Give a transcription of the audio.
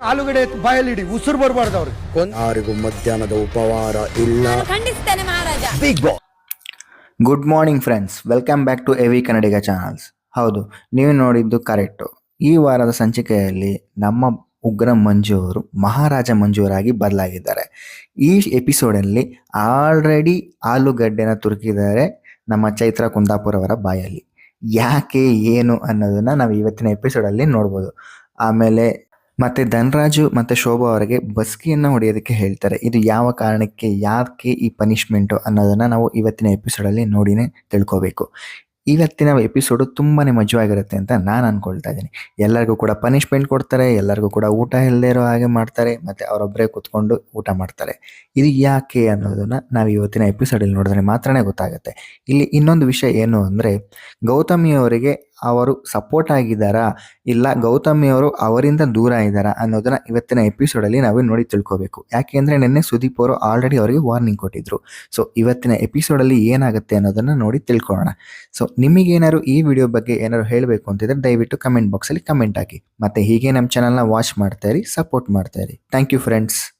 ಆಲೂಗಡ್ಡೆ ಬಾಯಲ್ಲಿಡಿ ಉಸಿರು ಬರಬಾರ್ದು ಅವ್ರಿಗೆ. ಯಾರಿಗೂ ಮಧ್ಯಾಹ್ನದ ಉಪವಾರ ಇಲ್ಲ. ಖಂಡಿಸ್ತೇನೆ ಮಹಾರಾಜ. Big boss good morning friends welcome back to AV Kannadiga channels ಹೌದು ನೀವು ನೋಡಿದ್ದು ಕರೆಕ್ಟು ಈ ವಾರದ ಸಂಚಿಕೆಯಲ್ಲಿ ನಮ್ಮ ಉಗ್ರ ಮಂಜು ಅವರು ಮಹಾರಾಜ ಮಂಜೂರಾಗಿ ಬದಲಾಗಿದ್ದಾರೆ. ಈ ಎಪಿಸೋಡಲ್ಲಿ ಆಲ್ರೆಡಿ ಆಲೂಗಡ್ಡೆನ ತುರುಕಿದ್ದಾರೆ ನಮ್ಮ ಚೈತ್ರ ಕುಂದಾಪುರವರ ಬಾಯಲ್ಲಿ. ಯಾಕೆ ಏನು ಅನ್ನೋದನ್ನ ನಾವು ಇವತ್ತಿನ ಎಪಿಸೋಡಲ್ಲಿ ನೋಡ್ಬೋದು. ಆಮೇಲೆ ಮತ್ತೆ ಧನರಾಜು ಮತ್ತೆ ಶೋಭಾ ಅವರಿಗೆ ಬಸ್ಕಿಯನ್ನು ಹೊಡೆಯೋದಕ್ಕೆ ಹೇಳ್ತಾರೆ. ಇದು ಯಾವ ಕಾರಣಕ್ಕೆ, ಯಾಕೆ ಈ ಪನಿಷ್ಮೆಂಟು ಅನ್ನೋದನ್ನು ನಾವು ಇವತ್ತಿನ ಎಪಿಸೋಡಲ್ಲಿ ನೋಡಿನೇ ತಿಳ್ಕೋಬೇಕು. ಇವತ್ತಿನ ಎಪಿಸೋಡು ತುಂಬಾ ಮಜವಾಗಿರುತ್ತೆ ಅಂತ ನಾನು ಅನ್ಕೊಳ್ತಾ ಇದ್ದೀನಿ. ಎಲ್ಲರಿಗೂ ಕೂಡ ಪನಿಷ್ಮೆಂಟ್ ಕೊಡ್ತಾರೆ, ಎಲ್ಲರಿಗೂ ಕೂಡ ಊಟ ಇಲ್ಲದೆ ಇರೋ ಹಾಗೆ ಮಾಡ್ತಾರೆ, ಮತ್ತು ಅವರೊಬ್ಬರೇ ಕೂತ್ಕೊಂಡು ಊಟ ಮಾಡ್ತಾರೆ. ಇದು ಯಾಕೆ ಅನ್ನೋದನ್ನ ನಾವು ಇವತ್ತಿನ ಎಪಿಸೋಡಲ್ಲಿ ನೋಡಿದ್ರೆ ಮಾತ್ರನೇ ಗೊತ್ತಾಗುತ್ತೆ. ಇಲ್ಲಿ ಇನ್ನೊಂದು ವಿಷಯ ಏನು ಅಂದರೆ ಗೌತಮಿ ಅವರಿಗೆ ಅವರು ಸಪೋರ್ಟ್ ಆಗಿದ್ದಾರಾ? ಇಲ್ಲ, ಗೌತಮಿ ಅವರು ಅವರಿಂದ ದೂರ ಇದ್ದಾರಾ ಅನ್ನೋದನ್ನ ಇವತ್ತಿನ ಎಪಿಸೋಡಲ್ಲಿ ನಾವು ನೋಡಿ ತಿಳ್ಕೋಬೇಕು. ಯಾಕೆಂದ್ರೆ ನಿನ್ನೆ ಸುದೀಪ್ ಅವರು ಆಲ್ರೆಡಿ ಅವರಿಗೆ ವಾರ್ನಿಂಗ್ ಕೊಟ್ಟಿದ್ರು. ಸೊ ಇವತ್ತಿನ ಎಪಿಸೋಡಲ್ಲಿ ಏನಾಗುತ್ತೆ ಅನ್ನೋದನ್ನ ನೋಡಿ ತಿಳ್ಕೊಳ್ಳೋಣ. ಸೊ ನಿಮಗೇನಾದ್ರು ಈ ವಿಡಿಯೋ ಬಗ್ಗೆ ಏನಾದ್ರು ಹೇಳಬೇಕು ಅಂತಿದ್ರೆ ದಯವಿಟ್ಟು ಕಮೆಂಟ್ ಬಾಕ್ಸಲ್ಲಿ ಕಮೆಂಟ್ ಹಾಕಿ. ಮತ್ತೆ ಹೀಗೆ ನಮ್ಮ ಚಾನಲ್ನ ವಾಚ್ ಮಾಡ್ತಾ ಇರಿ ಸಪೋರ್ಟ್ ಮಾಡ್ತಾ ಇರಿ. Thank you friends